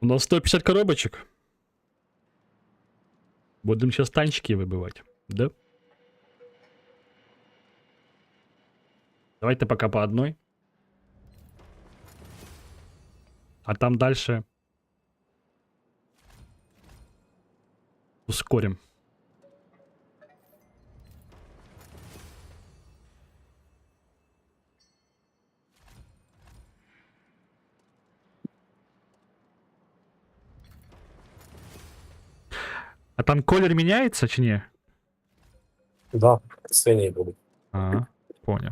У нас 150 коробочек. Будем сейчас танчики выбивать, да? Давайте пока по одной. А там дальше ускорим. А там колер меняется, чи ні? Да, свиней будут. Ага, понял.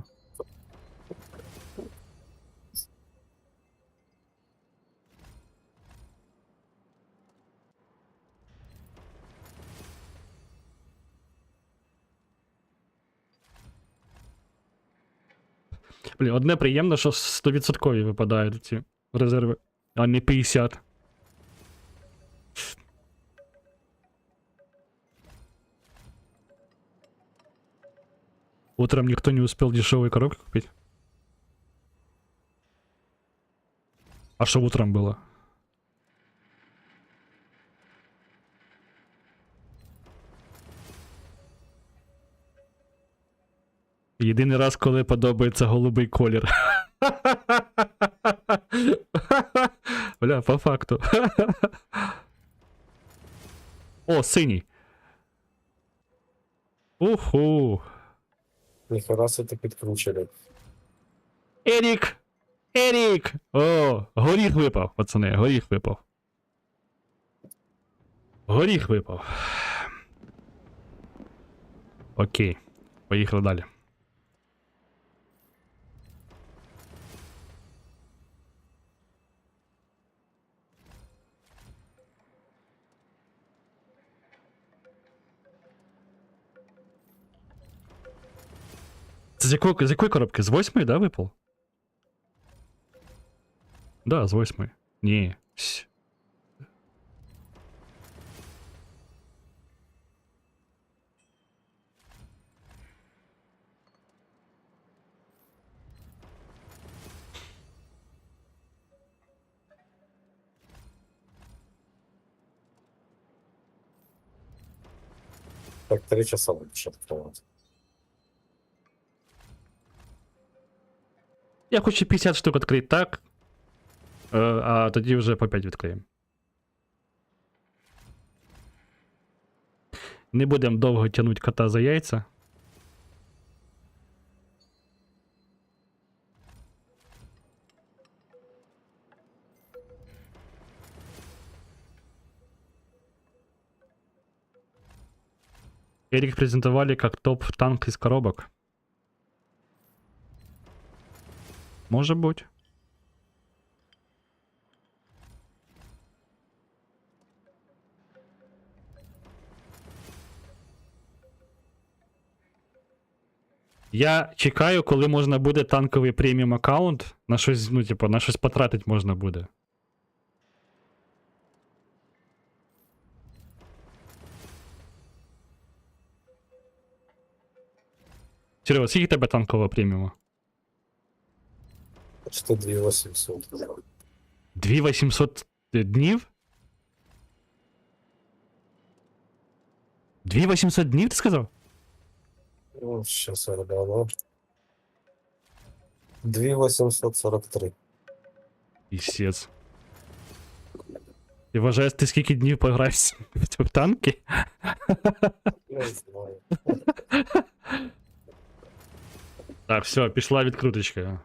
Блін, одне приємно, що 100% випадають ці резерви, а не 50. Утром никто не успел дешевые коробки купить. А что утром было? Єдиний раз, коли подобається голубий колір. Бля, по факту. О, синій. Уху. Ніхера себе підкручили. Ерік! Ерік! О, горіх випав, пацани, горіх випав. Горіх випав. Окей. Поїхали далі. з якої, з якої коробки? З восьмої, да, випав? Да, з восьмої. Ні. Сь. Так три часа будеш відкривати. Я хочу 50 штук відкрити так. Е, а тоді вже по 5 відкриємо. Не будемо довго тягнути кота за яйця. Эрик презентовали как топ-танк из коробок. Может быть. Я чекаю, коли можна буде танковий преміум аккаунт. На щось, ну, типу, на щось потратити можна буде. Серега, скільки тебе танкового преміума? Почти 2800. 2800 днів? 2800 днів, ти сказав? Ну, щас я гляну. 2843. Пісець. Ти вважаєш, ти скільки днів пограєш в танки? Не знаю. Так, все, пішла відкруточка.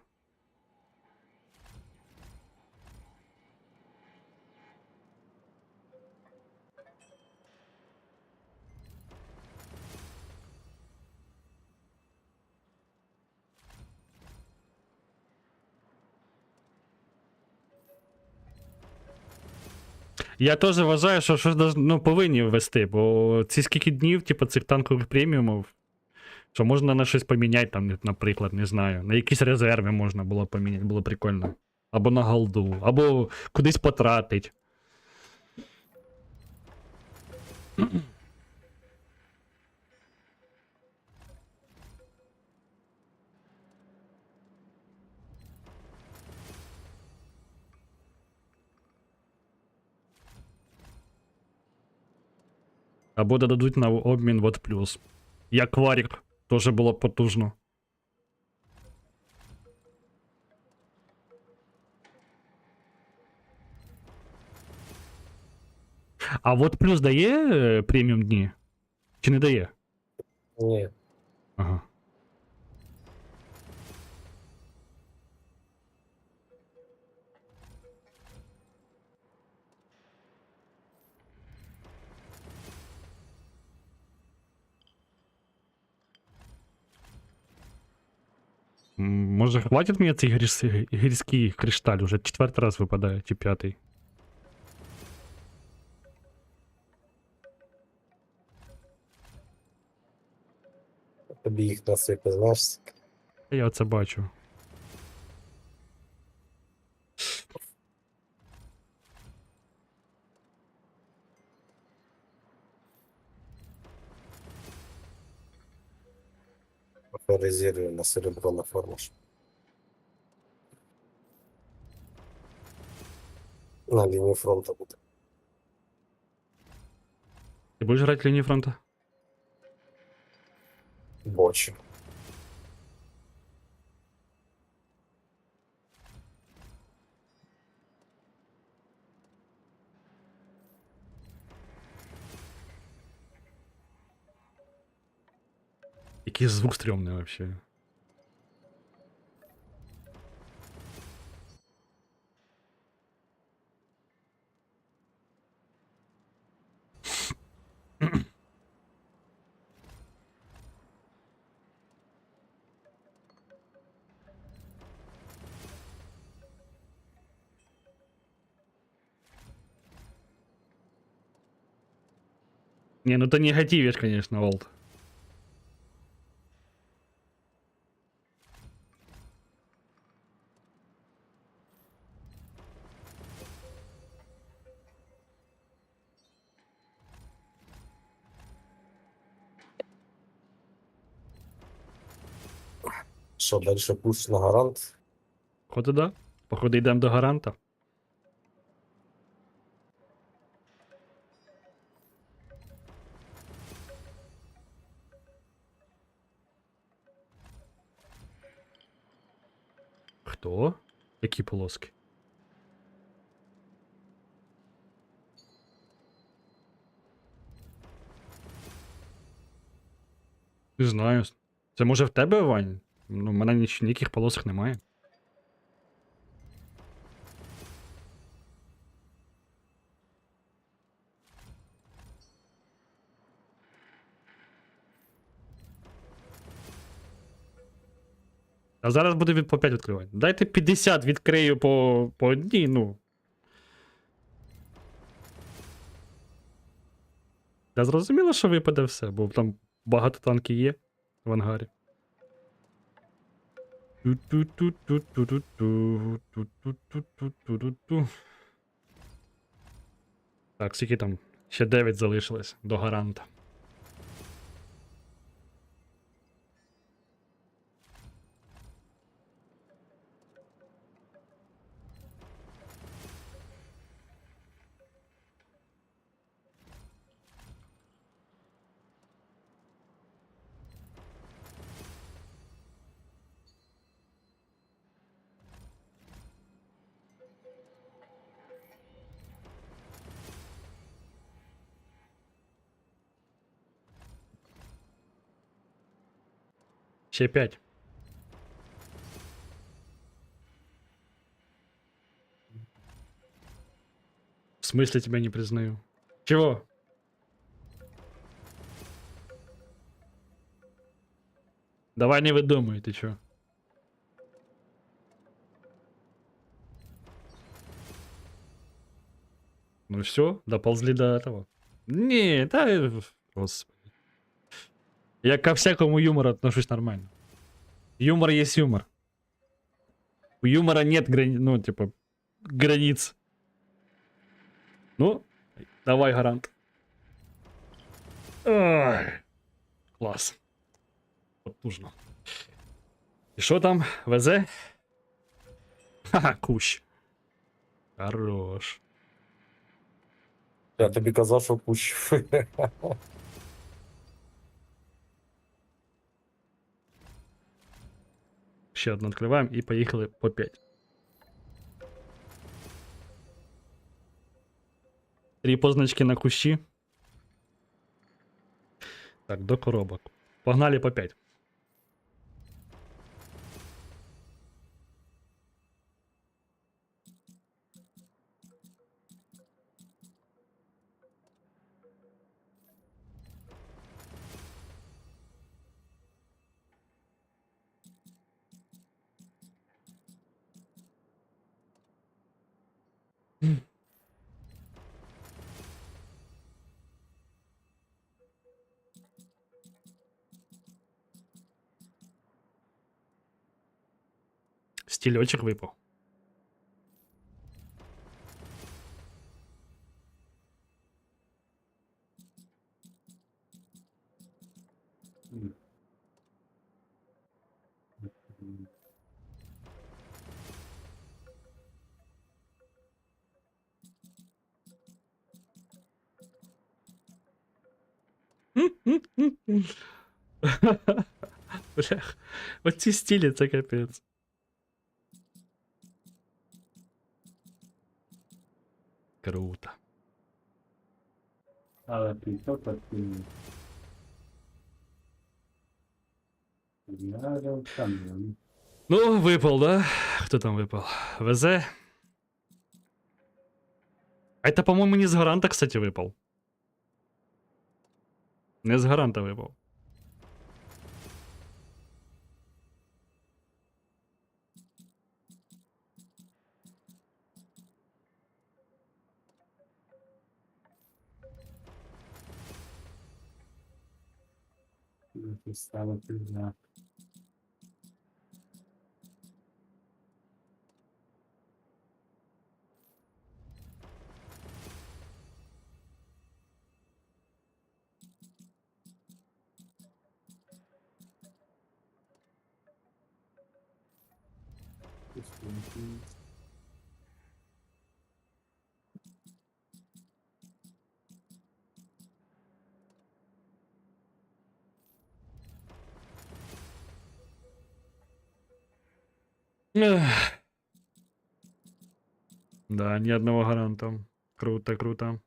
Я теж вважаю, що щось ну, повинні ввести, бо ці скільки днів, типу, цих танкових преміумів, що можна на щось поміняти, там, наприклад, не знаю. На якісь резерви можна було поміняти, було прикольно. Або на голду, або кудись потратити. Або додадуть на обмін вот плюс. Як варік, теж було б потужно. А вот плюс дає е, преміум дні? Чи не дає? Ні. Ага. Може, хватить мені цей гірс- гірський кришталь уже четвертий раз випадає, чи п'ятий. Тобі їх насипи, знаєш. скільки? Я це бачу. Резерві на серебро на формуш. На лінії фронту буде. Ти будеш грати лінію фронту? Бочу. Який звук стрьомний вообще. Не, ну ты негативишь, конечно, Волт. Що, далі пуш на гарант? Походу, да. Походу, йдемо до гаранта. Які полоски? Не знаю. Це може в тебе, Вань? Ну, в мене ніч- ніяких полосок немає. А зараз буде по 5 відкривати. Дайте 50 відкрию по по одній, ну. Я зрозуміло, що випаде все, бо там багато танків є в ангарі. Так, скільки там? Ще 9 залишилось до гаранта. Ще 5. В смысле тебя не признаю? Чего? Давай не выдумай, ты чё? Ну все, доползли до этого. Не, да, э, господи. Я ко всякому юмору отношусь нормально. Юмор есть юмор. У юмора нет грани... ну, типа, границ. Ну, давай, гарант. Ой, клас. Потужно. І що там? Везе? Ха-ха, кущ. Хорош. Я тобі казав, що пущу. Ще одну відкриваємо і поїхали по 5. Три позначки на кущі. Так, до коробок. Погнали по 5. Стільочок випав. Блях, оці стілі це капець. Круто. Але. Я там. Ну, випав, да? Хто там випав? ВЗ? А это, по-моему, не с гаранта, кстати, выпал. Не с гаранта выпал. que estava aqui já. Да, ни одного гаранта. Круто, круто.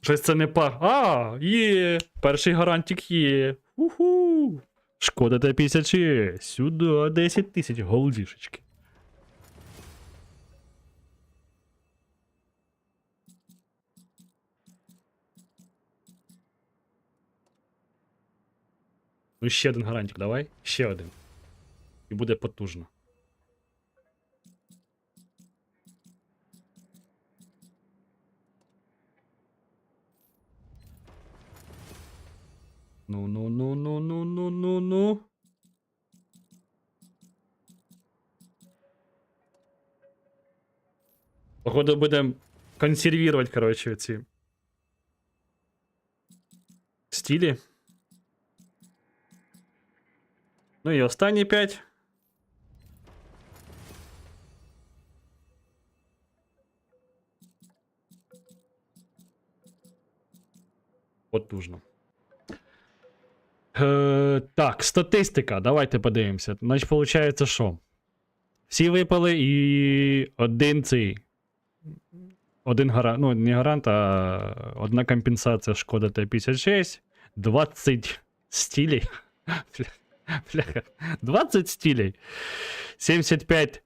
Щось це не па. А, є! Перший гарантик є. Уху! Шкода Т-56. Сюди 10 тисяч голдішечки. Ну, ще один гарантик, давай. Ще один. І буде потужно. Ну, ну, ну, ну, ну, ну, ну, ну. Походу будем консервировать, короче, ці стилі. Ну і останні 5. Потужно. Е, так, статистика. Давайте подивимося. Значить, виходить, що? Всі випали і один цей. Один гарант, ну, не гарант, а одна компенсація шкода Т-56, 20 стилей. Бляха. 20 стилей. 75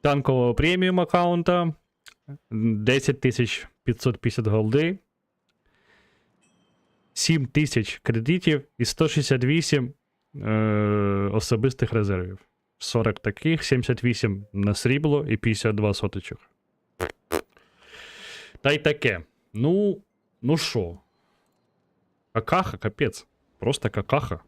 танкового преміум аккаунта. 10 550 голди. 7 тисяч кредитів і 168 е, особистих резервів. 40 таких, 78 на срібло і 52 соточок. Та й таке. Ну, ну що? Какаха, капець. Просто какаха.